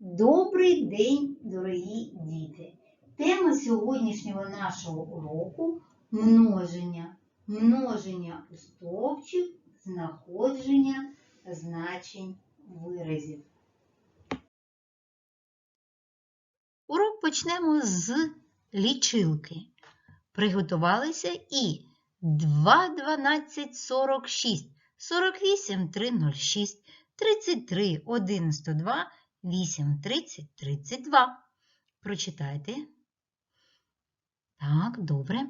Добрий день, дорогі діти! Тема сьогоднішнього нашого уроку множення. Множення у стовпчик, знаходження значень виразів. Урок почнемо з лічилки. Приготувалися і 2, 12, 46, 48, 306, 33, 1, 102, 8, 30, 32. Прочитайте. Так, добре.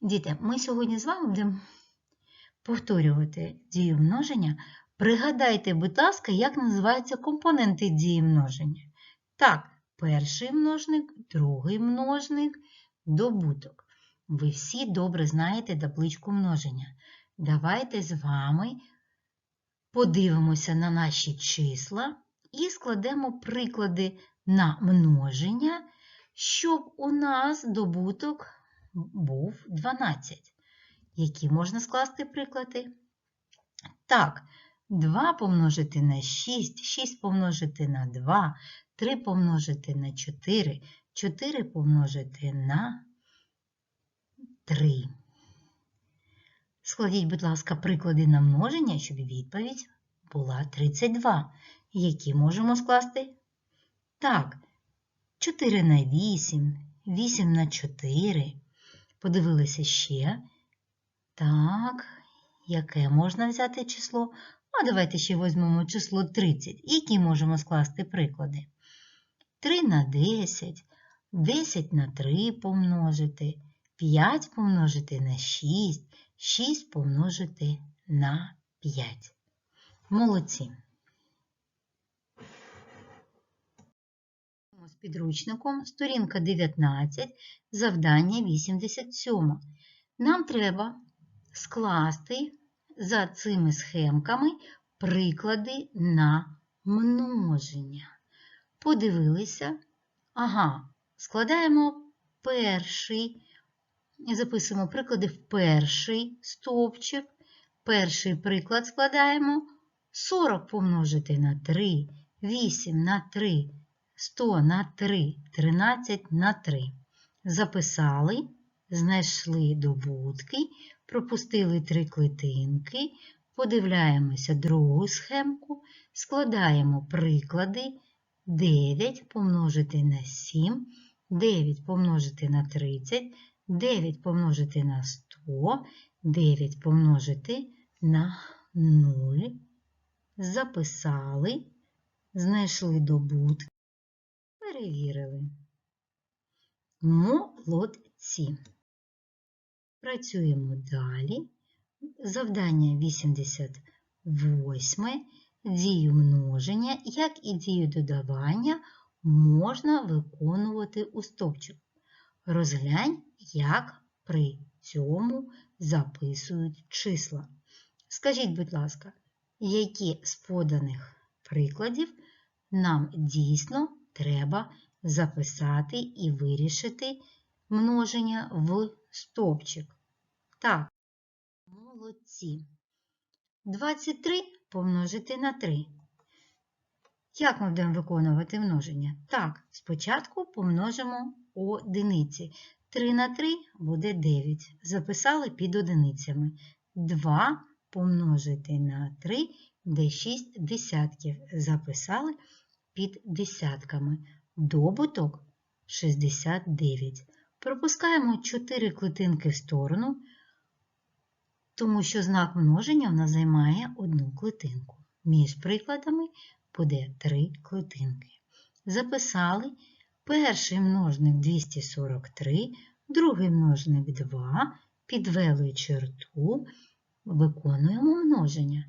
Діти, ми сьогодні з вами будемо повторювати дію множення. Пригадайте, будь ласка, як називаються компоненти дії множення. Так, перший множник, другий множник, добуток. Ви всі добре знаєте табличку множення. Давайте з вами подивимося на наші числа і складемо приклади на множення, щоб у нас добуток був 12. Які можна скласти приклади? Так, 2 помножити на 6, 6 помножити на 2, 3 помножити на 4, 4 помножити на 3. Складіть, будь ласка, приклади на множення, щоб відповідь була 32. Які можемо скласти? Так, 4 на 8, 8 на 4. Подивилися ще. Так, яке можна взяти число? А давайте ще візьмемо число 30. Які можемо скласти приклади? 3 на 10, 10 на 3 помножити, 5 помножити на 6, 6 помножити на 5. Молодці. З підручником сторінка 19, завдання 87. Нам треба скласти за цими схемками приклади на множення. Подивилися. Ага, складаємо перший, записуємо приклади в перший стовпчик. Перший приклад складаємо 40 помножити на 3, 8 на 3, 100 на 3, 13 на 3. Записали, знайшли добутки, пропустили три клітинки, подивляємося другу схемку, складаємо приклади 9 помножити на 7, 9 помножити на 30, 9 помножити на 100, 9 помножити на 0. Записали, знайшли добутки, перевірили. Молодці. Працюємо далі. Завдання 88. Дію множення, як і дію додавання, можна виконувати у стовпчик. Розглянь, як при цьому записують числа. Скажіть, будь ласка, які з поданих прикладів нам дійсно треба записати і вирішити множення в стовпчик? Так, молодці. 23 помножити на 3. Як ми будемо виконувати множення? Так, спочатку помножимо одиниці. 3 на 3 буде 9. Записали під одиницями. 2 помножити на 3 де 6 десятків. Записали під десятками. Добуток 69. Пропускаємо 4 клітинки в сторону, тому що знак множення у нас займає одну клітинку. Між прикладами буде 3 клітинки. Записали перший множник 243, другий множник 2, підвели черту, виконуємо множення.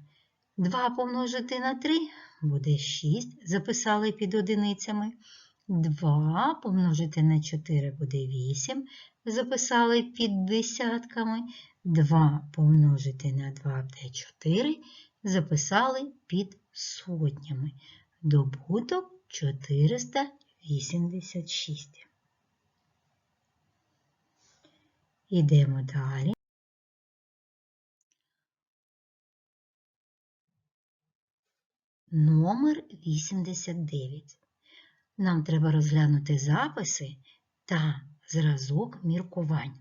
2 помножити на 3 буде 6, записали під одиницями. 2 помножити на 4 буде 8, записали під десятками. 2 помножити на 2 буде 4, записали під сотнями. Добуток 486. Йдемо далі. Номер 89. нам треба розглянути записи та зразок міркувань.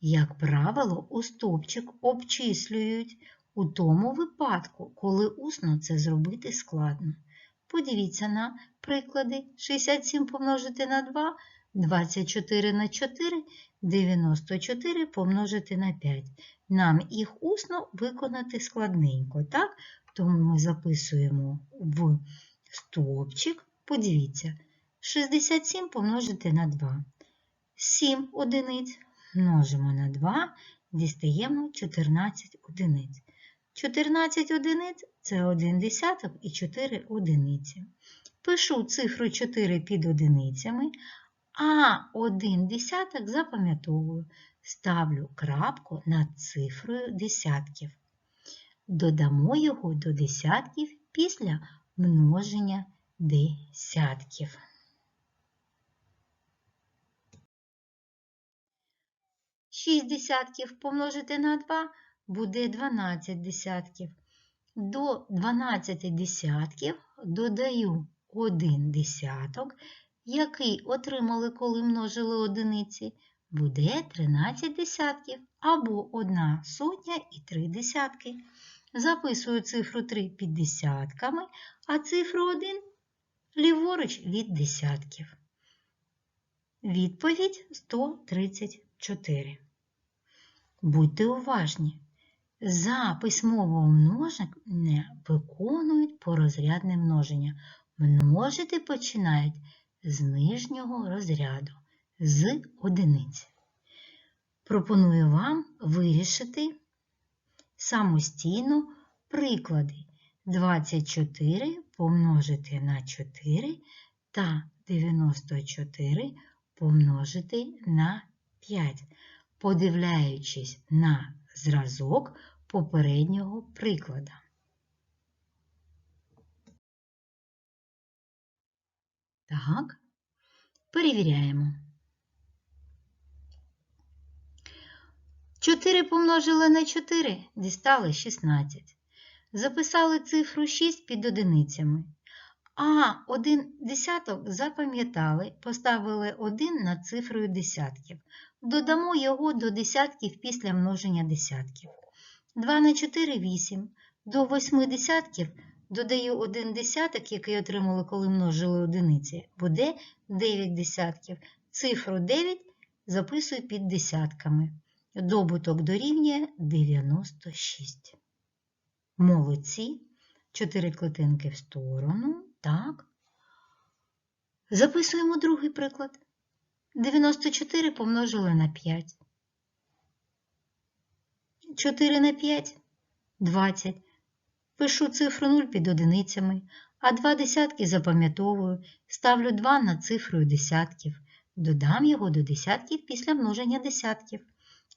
Як правило, у стовпчик обчислюють у тому випадку, коли усно це зробити складно. Подивіться на приклади 67 помножити на 2, 24 на 4, 94 помножити на 5. Нам їх усно виконати складненько, так? Тому ми записуємо в стовпчик, подивіться, 67 помножити на 2. 7 одиниць множимо на 2, дістаємо 14 одиниць. 14 одиниць це 1 десяток і 4 одиниці. Пишу цифру 4 під одиницями, а 1 десяток запам'ятовую. Ставлю крапку над цифрою десятків. Додамо його до десятків після множення десятків. Шість десятків помножити на 2 буде 12 десятків. До 12 десятків додаю 1 десяток, який отримали, коли множили одиниці, буде 13 десятків або 1 сотня і 3 десятки. Записую цифру 3 під десятками, а цифру 1 ліворуч від десятків. Відповідь 134. Будьте уважні. За письмове множення виконують порозрядне множення. Множити починають з нижнього розряду, з одиниць. Пропоную вам вирішити самостійно приклади 24 помножити на 4 та 94 помножити на 5, подивляючись на зразок попереднього приклада. Так, перевіряємо. 4 помножили на 4, дістали 16. Записали цифру 6 під одиницями. А один десяток запам'ятали, поставили 1 над цифрою десятків. Додамо його до десятків після множення десятків. 2 на 4 – 8. До 8 десятків додаю 1 десяток, який отримали, коли множили одиниці. Буде 9 десятків. Цифру 9 записую під десятками. Добуток дорівнює 96. Молодці. 4 клетинки в сторону. Так. Записуємо другий приклад. 94 помножили на 5. 4 на 5 20. Пишу цифру 0 під одиницями, а два десятки запам'ятовую, ставлю 2 над цифрою десятків. Додам його до десятків після множення десятків.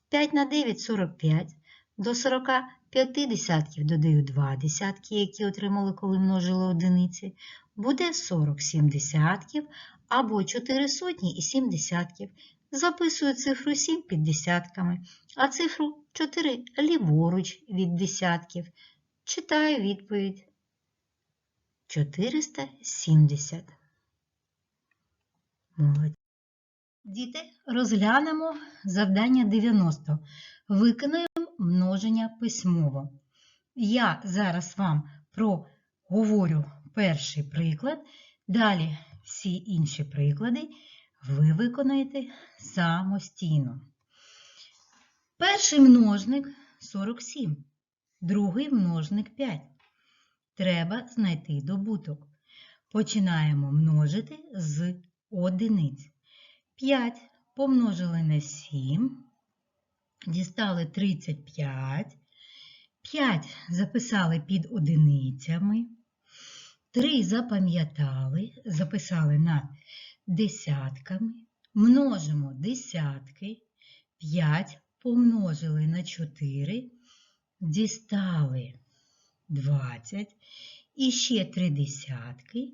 5 на 9 – 45. До 45 десятків додаю 2 десятки, які отримали, коли множили одиниці. Буде 47 десятків або 4 сотні і 7 десятків. Записую цифру 7 під десятками, а цифру 4 ліворуч від десятків. Читаю відповідь 470. Молодці. Діти, розглянемо завдання 90. Виконаємо множення письмово. Я зараз вам проговорю перший приклад, далі всі інші приклади ви виконаєте самостійно. Перший множник 47, другий множник 5. Треба знайти добуток. Починаємо множити з одиниць. 5 помножили на 7, дістали 35, 5 записали під одиницями, 3 запам'ятали, записали над десятками, множимо десятки, 5 помножили на 4, дістали 20, і ще 3 десятки,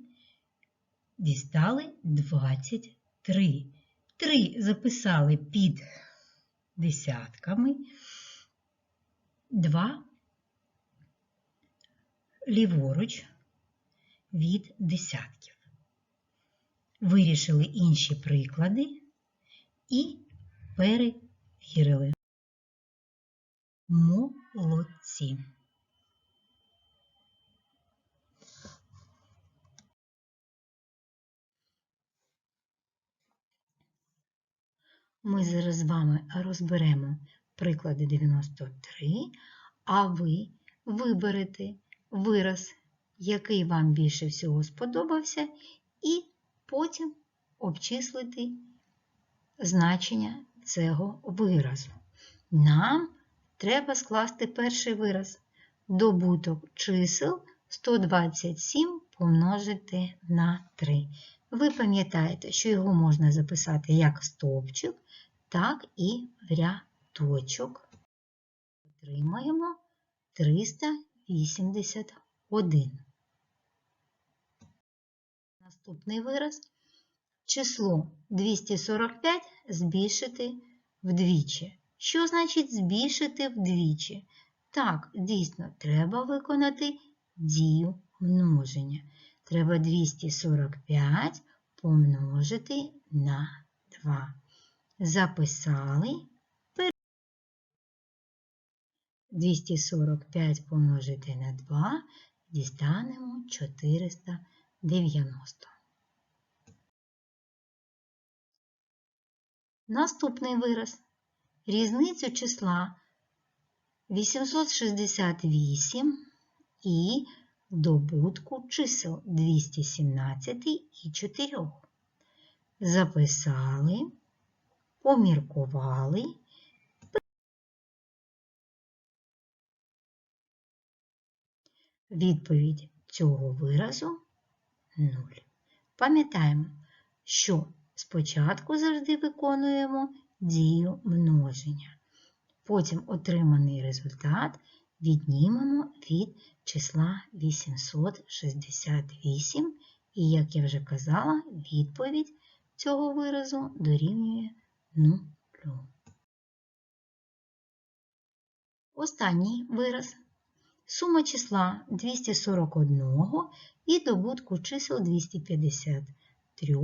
дістали 23. 3 записали під десятками, 2 ліворуч від десятків. вирішили інші приклади і перевірили. Молодці. Ми зараз з вами розберемо приклади 93, а ви виберете вираз, який вам більше всього сподобався, і потім обчислити значення цього виразу. Нам треба скласти перший вираз. Добуток чисел 127 помножити на 3. Ви пам'ятаєте, що його можна записати як стовпчик, так і в рядочок. Отримаємо 381. Наступний вираз. Число 245 збільшити вдвічі. Що значить збільшити вдвічі? Так, дійсно, треба виконати дію множення. Треба 245 помножити на 2. Записали. 245 помножити на 2 дістанемо 490. Наступний вираз. Різницю числа 868 і добутку чисел 217 і 4. Записали, поміркували. Відповідь цього виразу 0. Пам'ятаємо, що спочатку завжди виконуємо дію множення. Потім отриманий результат віднімемо від числа 868, і, як я вже казала, відповідь цього виразу дорівнює 0. Останній вираз. Сума числа 241 і добутку чисел 253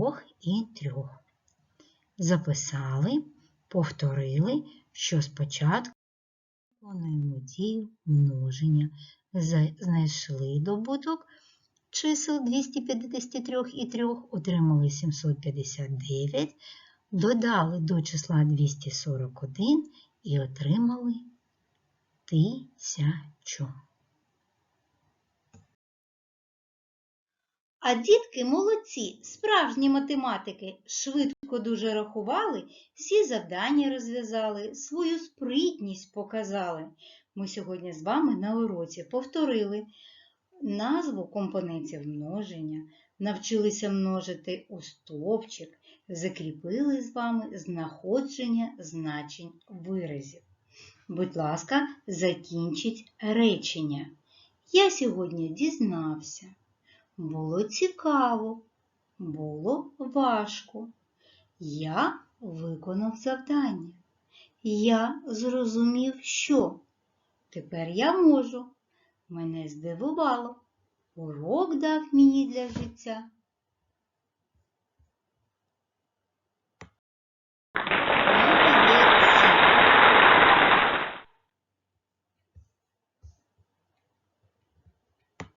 і 3. Записали, повторили, що спочатку виконуємо дію множення. Знайшли добуток чисел 253 і 3, отримали 759, додали до числа 241 і отримали тисячу. А дітки молодці, справжні математики, швидко дуже рахували, всі завдання розв'язали, свою спритність показали. Ми сьогодні з вами на уроці повторили назву компонентів множення, навчилися множити у стовпчик, закріпили з вами знаходження значень виразів. Будь ласка, закінчіть речення. Я сьогодні дізнався. Було цікаво, було важко. Я виконав завдання. Я зрозумів, що тепер я можу. Мене здивувало. Урок дав мені для життя.